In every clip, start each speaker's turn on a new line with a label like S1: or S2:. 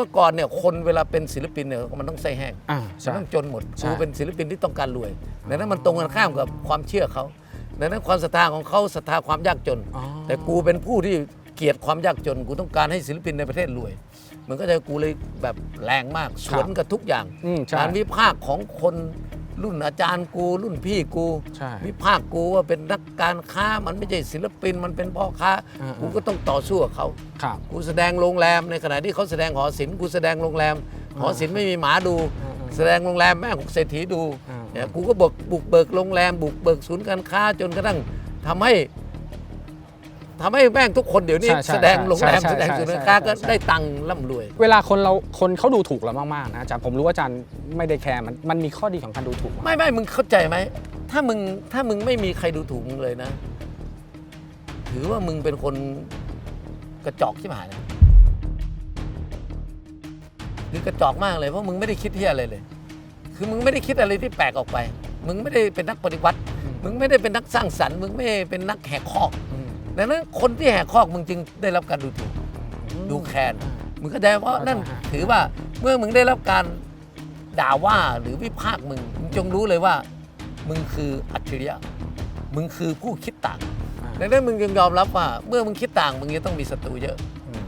S1: มื่อก่อนเนี่ยคนเวลาเป็นศิลปินเนี่ยมันต้องใส่แห้ง
S2: อ่า
S1: มั
S2: ใช่
S1: นต้องจนหมด
S2: ใช่
S1: กูเป็นศิลปินที่ต้องการรวยดังนั้นมันตรงกันข้ามกับความเชื่อเขาดังนั้นความศรัทธาของเขาศรัทธาความยากจน
S2: อ๋อ
S1: แต่กูเป็นผู้ที่เกลียดความยากจน กูต้องการให้ศิลปินในประเทศรวย มันก็จะกูเลยแบบแรงมากสวนกับทุกอย่าง
S2: อืมใช่
S1: การวิพากษ์ของคน รุ่นอาจารย์กูรุ่นพี่กู
S2: ใช่
S1: วิพากษ์กูว่าเป็นนักการค้ามันไม่ใช่ศิลปินมันเป็นพ่อค้า
S2: อ่าๆ
S1: กูก็ต้องต่อสู้กับเขา
S2: ครับ
S1: กูแสดงโรงแรมในขณะที่เขาแสดงหอศิลป์กูแสดงโรงแรม หอศิลป์ไม่มีหมาดู
S2: อ่าๆ
S1: แสดงโรงแรมแม่หกเศรษฐีดู
S2: อ่าๆ
S1: เนี่ยกูก็บุกบุกเบิกโรงแรม บุกเบิกศูนย์การค้าจนกระทั่งทำให้ ทำให้แม่งทุกคนเดี๋ยวนี้
S2: ใช่ใช่
S1: แสดงโรงแรม
S2: ใช่ใช่
S1: แสดงศูนย์การค้า
S2: ใช่
S1: ก็
S2: ใช่
S1: ได้ตังค์ร่ำรวย
S2: เวลาคนเราคนเขาดูถูกเรามากๆนะอาจารย์ผมรู้ว่าอาจารย์ไม่ได้แคร์มันมันมีข้อดีของการดูถูก
S1: ไม่ไม่มึงเข้าใจไหม ถ้ามึงถ้ามึงไม่มีใครดูถูกมึงเลยนะ ถือว่ามึงเป็นคนกระจอกใช่ไหมนะคือกระจอกมากเลยเพราะมึงไม่ได้คิดที่อะไรเลย คือมึงไม่ได้คิดอะไรที่แปลกออกไป มึงไม่ได้เป็นนักปฏิวัติ มึงไม่ได้เป็นนักสร้างสรรค์ มึงไม่ได้เป็นนักแหกคอก
S2: อืม
S1: ดังนั้นคนที่แหกคอกมึงจึงได้รับการดูถูกดูแคลนมึงก็ได้เพราะนั่น
S2: เข้าใจฮะ
S1: ถือว่าเมื่อมึงได้รับการด่าว่าหรือวิพากษ์มึงมึงจงรู้เลยว่า มึงคืออัจฉริยะมึงคือผู้คิดต่าง
S2: อ่า
S1: ดังนั้นมึงยังยอมรับว่า เมื่อมึงคิดต่าง มึงจะต้องมีศัตรูเยอะ
S2: อืม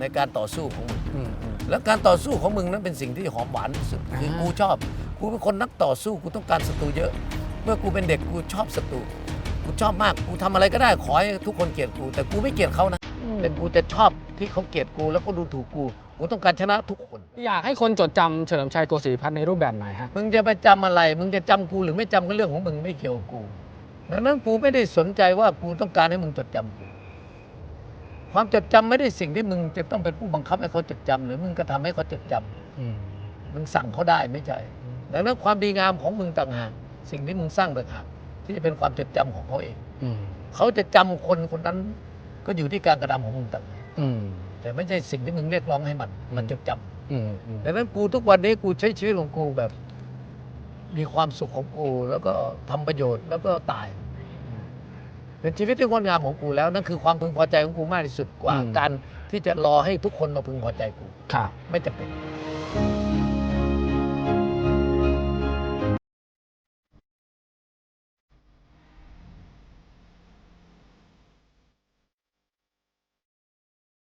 S1: ในการต่อสู้ของมึง
S2: อืมอืม
S1: แล้วการต่อสู้ของมึงนั้นเป็นสิ่งที่หอมหวานที่สุด
S2: อ่า
S1: คือกูชอบ กูเป็นคนนักต่อสู้กูต้องการศัตรูเยอะ เมื่อกูเป็นเด็กกูชอบศัตรู กูชอบมาก กูทำอะไรก็ได้ขอให้ทุกคนเกลียดกู แต่กูไม่เกลียดเขานะ แต่กูจะชอบที่เขาเกลียดกูแล้วก็ดูถูกกู กูต้องการชนะทุกคน
S2: อยากให้คนจดจำเฉลิมชัยโกศิริพัฒน์ในรูปแบบไหนฮะ
S1: มึงจะไปจำอะไร มึงจะจำกูหรือไม่จำก็เรื่องของมึงไม่เกี่ยวกับกู ดังนั้นกูไม่ได้สนใจว่ากูต้องการให้มึงจดจำกู ความจดจำไม่ได้สิ่งที่มึงจะต้องเป็นผู้บังคับให้เขาจดจำหรือมึงก็ทำให้เขาจดจำ
S2: อืม
S1: มึงสั่งเขาได้ไม่ใช่ ดังนั้นความดีงามของมึงต่างหากสิ่งที่มึงสร้างต่างหาก ที่จะเป็นความจดจำของเขาเอง
S2: อืม
S1: เขาจะจำคนคนนั้น ก็อยู่ที่การกระทำของมึงต่างหาก
S2: อืม
S1: แต่ไม่ใช่สิ่งที่มึงเรียกร้องให้มัน มันจดจำ
S2: อืมอืม
S1: ดังนั้นกูทุกวันนี้กูใช้ชีวิตของกูแบบ มีความสุขของกู แล้วก็ทำประโยชน์แล้วก็ตายเป็นชีวิตที่งดงามของกูแล้วนั่นคือความพึงพอใจของกูมากที่สุดกว่าการที่จะรอให้ทุกคนมาพึงพอใจกู
S2: ครับ
S1: ไม่จำเป็น